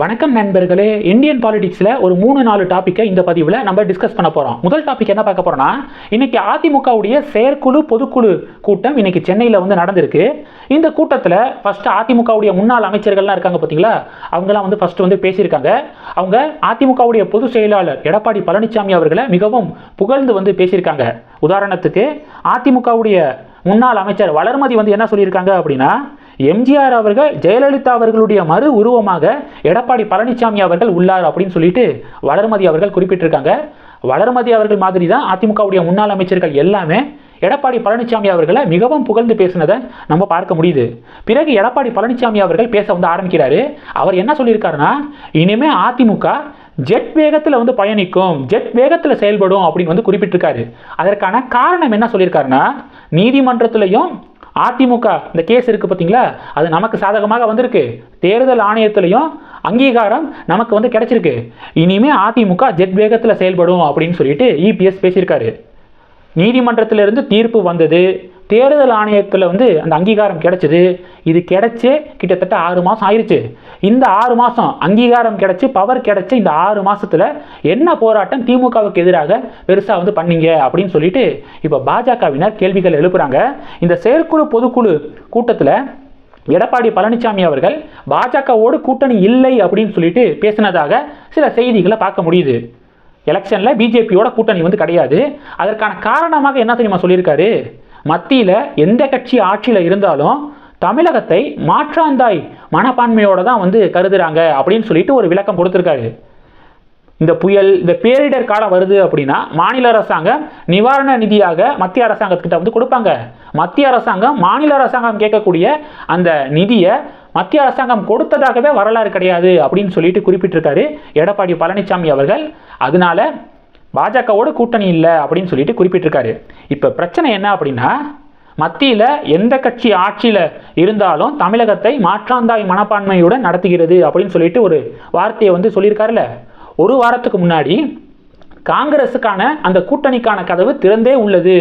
வணக்கம் நண்பர்களே இந்தியன் பாலிடிக்ஸில் ஒரு மூணு நாலு டாப்பிக்கை இந்த பதிவில் நம்ம டிஸ்கஸ் பண்ண போகிறோம் முதல் டாபிக் என்ன பார்க்க போகிறோம்னா இன்னைக்கு அதிமுகவுடைய செயற்குழு பொதுக்குழு கூட்டம் இன்னைக்கு சென்னையில் வந்து நடந்திருக்கு. இந்த கூட்டத்தில் ஃபஸ்ட்டு அதிமுகவுடைய முன்னாள் அமைச்சர்கள்லாம் இருக்காங்க பார்த்தீங்களா அவங்களாம் வந்து ஃபஸ்ட்டு வந்து பேசியிருக்காங்க. அவங்க அதிமுகவுடைய பொதுச் செயலாளர் எடப்பாடி பழனிசாமி அவர்களை மிகவும் புகழ்ந்து வந்து பேசியிருக்காங்க. உதாரணத்துக்கு அதிமுகவுடைய முன்னாள் அமைச்சர் வளர்மதி வந்து என்ன சொல்லியிருக்காங்க அப்படின்னா எம்ஜிஆர் அவர்கள் ஜெயலலிதா அவர்களுடைய மறு உருவமாக எடப்பாடி பழனிசாமி அவர்கள் உள்ளார் அப்படின்னு சொல்லிட்டு வளர்மதி அவர்கள் குறிப்பிட்டிருக்காங்க. வளர்மதி அவர்கள் மாதிரி தான் அதிமுகவுடைய முன்னாள் அமைச்சர்கள் எல்லாமே எடப்பாடி பழனிசாமி அவர்களை மிகவும் புகழ்ந்து பேசினதை நம்ம பார்க்க முடியுது. பிறகு எடப்பாடி பழனிசாமி அவர்கள் பேச வந்து ஆரம்பிக்கிறாரு. அவர் என்ன சொல்லியிருக்காருன்னா இனிமே அதிமுக ஜெட் வேகத்தில் வந்து பயணிக்கும் ஜெட் வேகத்தில் செயல்படும் அப்படின்னு வந்து குறிப்பிட்டிருக்காரு. அதற்கான காரணம் என்ன சொல்லியிருக்காருன்னா நீதிமன்றத்திலையும் அதிமுக இந்த கேஸ் இருக்குது பார்த்தீங்களா அது நமக்கு சாதகமாக வந்திருக்கு. தேர்தல் ஆணையத்திலையும் அங்கீகாரம் நமக்கு வந்து கிடைச்சிருக்கு. இனிமேல் அதிமுக ஜெட் வேகத்தில் செயல்படும் அப்படின்னு சொல்லிட்டு இபிஎஸ் பேசியிருக்காரு. நீதிமன்றத்திலிருந்து தீர்ப்பு வந்தது. தேர்தல் ஆணையத்தில் வந்து அந்த அங்கீகாரம் கிடச்சிது. இது கிடச்சி கிட்டத்தட்ட ஆறு மாதம் ஆயிடுச்சு இந்த ஆறு மாதம் அங்கீகாரம் கிடச்சி பவர் கிடச்சி இந்த ஆறு மாதத்தில் என்ன போராட்டம் திமுகவுக்கு எதிராக பெருசாக வந்து பண்ணீங்க அப்படின்னு சொல்லிட்டு இப்போ பாஜகவினர் கேள்விகள் எழுப்புறாங்க. இந்த செயற்குழு பொதுக்குழு கூட்டத்தில் எடப்பாடி பழனிசாமி அவர்கள் பாஜகவோடு கூட்டணி இல்லை அப்படின்னு சொல்லிட்டு பேசினதாக சில செய்திகளை பார்க்க முடியுது. எலெக்ஷனில் பிஜேபியோட கூட்டணி வந்து கிடையாது. அதற்கான காரணமாக என்ன தெரியுமா சொல்லியிருக்காரு? மத்தியில் எந்த கட்சி ஆட்சியில் இருந்தாலும் தமிழகத்தை மாற்றாந்தாய் மனப்பான்மையோடு தான் வந்து கருதுறாங்க அப்படின்னு சொல்லிட்டு ஒரு விளக்கம் கொடுத்துருக்காரு. இந்த புயல் இந்த பேரிடர் காலம் வருது அப்படின்னா மாநில அரசாங்கம் நிவாரண நிதியாக மத்திய அரசாங்கத்துக்கிட்ட வந்து கொடுப்பாங்க. மத்திய அரசாங்கம் மாநில அரசாங்கம் கேட்கக்கூடிய அந்த நிதியை மத்திய அரசாங்கம் கொடுத்ததாகவே வரலாறு கிடையாது அப்படின்னு சொல்லிட்டு குறிப்பிட்டிருக்காரு எடப்பாடி பழனிசாமி அவர்கள். அதனால பாஜகவோட கூட்டணி இல்லை அப்படின்னு சொல்லிட்டு குறிப்பிட்டிருக்காரு. இப்போ பிரச்சனை என்ன அப்படின்னா மத்தியில் எந்த கட்சி ஆட்சியில் இருந்தாலும் தமிழகத்தை மாற்றாந்தாய் மனப்பான்மையுடன் நடத்துகிறது அப்படின்னு சொல்லிட்டு ஒரு வார்த்தையை வந்து சொல்லியிருக்காருல்ல. ஒரு வாரத்துக்கு முன்னாடி காங்கிரஸுக்கான அந்த கூட்டணிக்கான கதவு திறந்தே உள்ளது.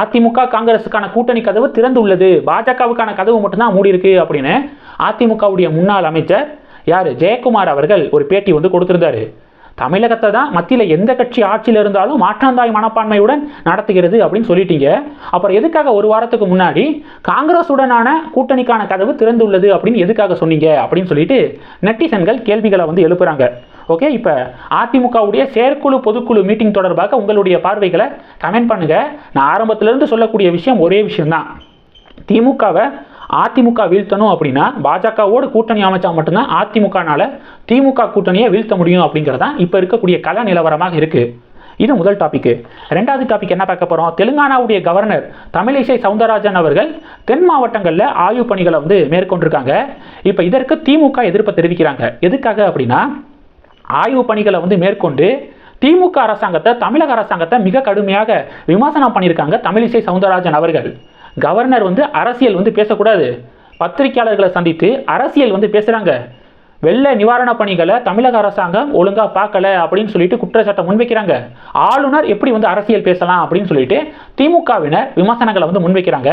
அதிமுக காங்கிரஸுக்கான கூட்டணி கதவு திறந்து உள்ளது பாஜகவுக்கான கதவு மட்டும்தான் மூடி இருக்கு அப்படின்னு அதிமுகவுடைய முன்னாள் அமைச்சர் யார்? ஜெயக்குமார் அவர்கள் ஒரு பேட்டி வந்து கொடுத்திருந்தாரு. தமிழகத்தை தான் மத்தியில் எந்த கட்சி ஆட்சியில் இருந்தாலும் மாற்றாந்தாய் மனப்பான்மையுடன் நடத்துகிறது அப்படின்னு சொல்லிட்டீங்க. அப்புறம் எதுக்காக ஒரு வாரத்துக்கு முன்னாடி காங்கிரஸுடனான கூட்டணிக்கான கதவு திறந்துள்ளது அப்படின்னு எதுக்காக சொன்னீங்க அப்படின்னு சொல்லிட்டு நெட்டிசன்கள் கேள்விகளை வந்து எழுப்புறாங்க. ஓகே இப்போ அதிமுகவுடைய செயற்குழு பொதுக்குழு மீட்டிங் தொடர்பாக உங்களுடைய பார்வைகளை கமெண்ட் பண்ணுங்க. நான் ஆரம்பத்திலிருந்து சொல்லக்கூடிய விஷயம் ஒரே விஷயம்தான். திமுகவை அதிமுக வீழ்த்தணும் அப்படின்னா பாஜகவோடு கூட்டணி அமைச்சா மட்டும்தான் அதிமுகனால திமுக கூட்டணியை வீழ்த்த முடியும் அப்படிங்கிறது தான் இப்போ இருக்கக்கூடிய கல நிலவரமாக இருக்கு. இது முதல் டாபிக் ரெண்டாவது டாபிக் என்ன பார்க்க போகிறோம் தெலுங்கானாவுடைய கவர்னர் தமிழிசை சவுந்தரராஜன் அவர்கள் தென் மாவட்டங்களில் ஆய்வு பணிகளை வந்து மேற்கொண்டிருக்காங்க. இப்போ இதற்கு திமுக எதிர்ப்பை தெரிவிக்கிறாங்க. எதுக்காக அப்படின்னா ஆய்வு பணிகளை வந்து மேற்கொண்டு திமுக அரசாங்கத்தை தமிழக அரசாங்கத்தை மிக கடுமையாக விமர்சனம் பண்ணியிருக்காங்க தமிழிசை சவுந்தரராஜன் அவர்கள். கவர்னர் வந்து அரசியல் வந்து பேசக்கூடாது. பத்திரிகையாளர்களை சந்தித்து அரசியல் வந்து பேசுகிறாங்க வெள்ள நிவாரண பணிகளை தமிழக அரசாங்கம் ஒழுங்காக பார்க்கல அப்படின்னு சொல்லிட்டு குற்றச்சாட்டை முன்வைக்கிறாங்க. ஆளுநர் எப்படி வந்து அரசியல் பேசலாம் அப்படின்னு சொல்லிட்டு திமுகவினர் விமர்சனங்களை வந்து முன்வைக்கிறாங்க.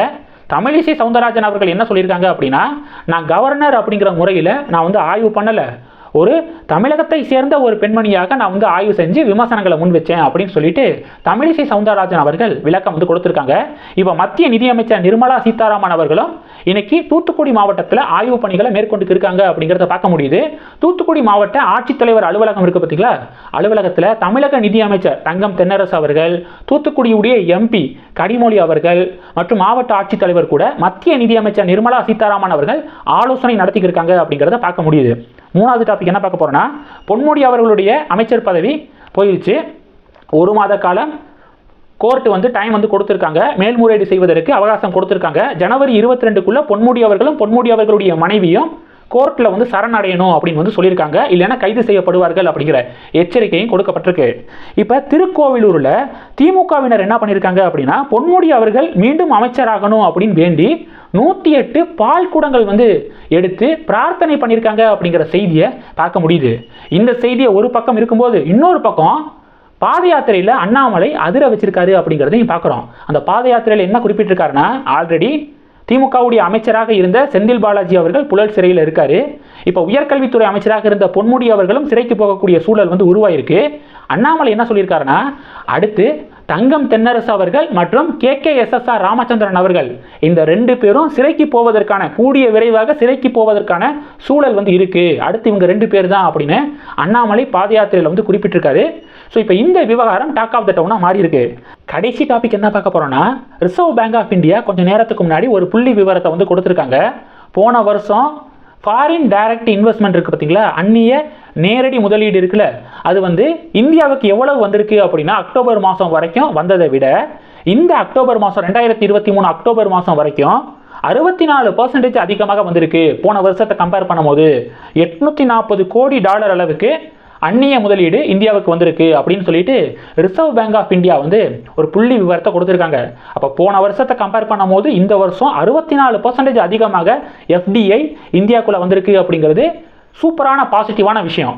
தமிழிசை சவுந்தரராஜன் அவர்கள் என்ன சொல்லியிருக்காங்க அப்படின்னா நான் கவர்னர் அப்படிங்கிற முறையில் நான் வந்து ஆய்வு பண்ணலை. ஒரு தமிழகத்தை சேர்ந்த ஒரு பெண்மணியாக நான் வந்து ஆய்வு செஞ்சு விமர்சனங்களை முன் வச்சேன் அப்படின்னு சொல்லிட்டு தமிழிசை சவுந்தரராஜன் அவர்கள் விளக்கம் வந்து கொடுத்துருக்காங்க. இப்போ மத்திய நிதியமைச்சர் நிர்மலா சீதாராமன் அவர்களும் இன்னைக்கு தூத்துக்குடி மாவட்டத்தில் ஆய்வு பணிகளை மேற்கொண்டு இருக்காங்க அப்படிங்கிறத பார்க்க முடியுது. தூத்துக்குடி மாவட்ட ஆட்சித்தலைவர் அலுவலகம் இருக்கு பார்த்தீங்களா அலுவலகத்தில் தமிழக நிதியமைச்சர் தங்கம் தென்னரசு அவர்கள் தூத்துக்குடியுடைய எம்பி கனிமொழி அவர்கள் மற்றும் மாவட்ட ஆட்சித்தலைவர் கூட மத்திய நிதியமைச்சர் நிர்மலா சீதாராமன் அவர்கள் ஆலோசனை நடத்திக்கிருக்காங்க அப்படிங்கிறத பார்க்க முடியுது. மூணாவது டாபிக் என்ன பார்க்க போகிறோன்னா பொன்முடி அவர்களுடைய அமைச்சர் பதவி போயிடுச்சு ஒரு மாத காலம் கோர்ட்டு வந்து டைம் வந்து கொடுத்துருக்காங்க. மேல்முறையீடு செய்வதற்கு அவகாசம் கொடுத்துருக்காங்க. ஜனவரி இருபத்தி ரெண்டுக்குள்ளே பொன்முடி அவர்களும் பொன்முடி அவர்களுடைய மனைவியும் கோர்ட்டில் வந்து சரணடையணும் அப்படின்னு வந்து சொல்லியிருக்காங்க. இல்லைன்னா கைது செய்யப்படுவார்கள் அப்படிங்கிற எச்சரிக்கையும் கொடுக்கப்பட்டிருக்கு. இப்போ திருக்கோவிலூரில் திமுகவினர் என்ன பண்ணியிருக்காங்க அப்படின்னா பொன்முடி அவர்கள் மீண்டும் அமைச்சராகணும் அப்படின்னு வேண்டி நூற்றி எட்டு பால் குடங்கள் வந்து எடுத்து பிரார்த்தனை பண்ணியிருக்காங்க அப்படிங்கிற செய்தியை பார்க்க முடியுது. இந்த செய்தியை ஒரு பக்கம் இருக்கும்போது இன்னொரு பக்கம் பாத யாத்திரையில் அண்ணாமலை அதிர வச்சிருக்காரு அப்படிங்கிறதையும் பார்க்குறோம். அந்த பாத யாத்திரையில் என்ன குறிப்பிட்டிருக்காருன்னா ஆல்ரெடி திமுகவுடைய அமைச்சராக இருந்த செந்தில் பாலாஜி அவர்கள் புழல் சிறையில் இருக்காரு. இப்போ உயர்கல்வித்துறை அமைச்சராக இருந்த பொன்முடி அவர்களும் சிறைக்கு போகக்கூடிய சூழல் வந்து உருவாயிருக்கு. அண்ணாமலை என்ன சொல்லியிருக்காருன்னா அடுத்து தங்கம் தென்னரசு அவர்கள் மற்றும் K K S S R Ramachandran அவர்கள். இந்த ரெண்டு பேரும் சிறைக்கு போவதற்கான கூடிய விரைவாக சிறைக்கு போவதற்கான சூழல் வந்து இருக்கு. அடுத்து இவங்க ரெண்டு பேர் தான் அப்படின்னு அண்ணாமலை பாத யாத்திரையில் வந்து குறிப்பிட்டிருக்காரு. ஸோ இப்போ இந்த விவகாரம் டாக் ஆஃப் த டவுனாக மாறி இருக்கு. கடைசி டாபிக் என்ன பார்க்க போறோம்னா ரிசர்வ் பேங்க் ஆஃப் இந்தியா கொஞ்சம் நேரத்துக்கு முன்னாடி ஒரு புள்ளி விவரத்தை வந்து கொடுத்துருக்காங்க. போன வருஷம் ஃபாரின் டைரக்ட் இன்வெஸ்ட்மெண்ட் இருக்குது பார்த்தீங்களா? அந்நிய நேரடி முதலீடு இருக்குல்ல அது வந்து இந்தியாவுக்கு எவ்வளவு வந்திருக்கு அப்படின்னா அக்டோபர் மாதம் வரைக்கும் வந்ததை விட இந்த அக்டோபர் மாதம் ரெண்டாயிரத்தி இருபத்தி மூணு அக்டோபர் மாதம் வரைக்கும் அறுபத்தி நாலு பர்சன்டேஜ் அதிகமாக வந்திருக்கு. போன வருஷத்தை கம்பேர் பண்ணும்போது எட்நூற்றி நாற்பது கோடி டாலர் அளவுக்கு அந்நிய முதலீடு இந்தியாவுக்கு வந்திருக்கு அப்படின்னு சொல்லிட்டு ரிசர்வ் பேங்க் ஆஃப் இந்தியா வந்து ஒரு புள்ளி விவரத்தை கொடுத்துருக்காங்க. அப்போ போன வருஷத்தை கம்பேர் பண்ணும்போது இந்த வருஷம் அறுபத்தி நாலு பர்சன்டேஜ் அதிகமாக எஃப்டிஐ இந்தியாவுக்குள்ளே வந்திருக்கு அப்படிங்கிறது சூப்பரான பாசிட்டிவான விஷயம்.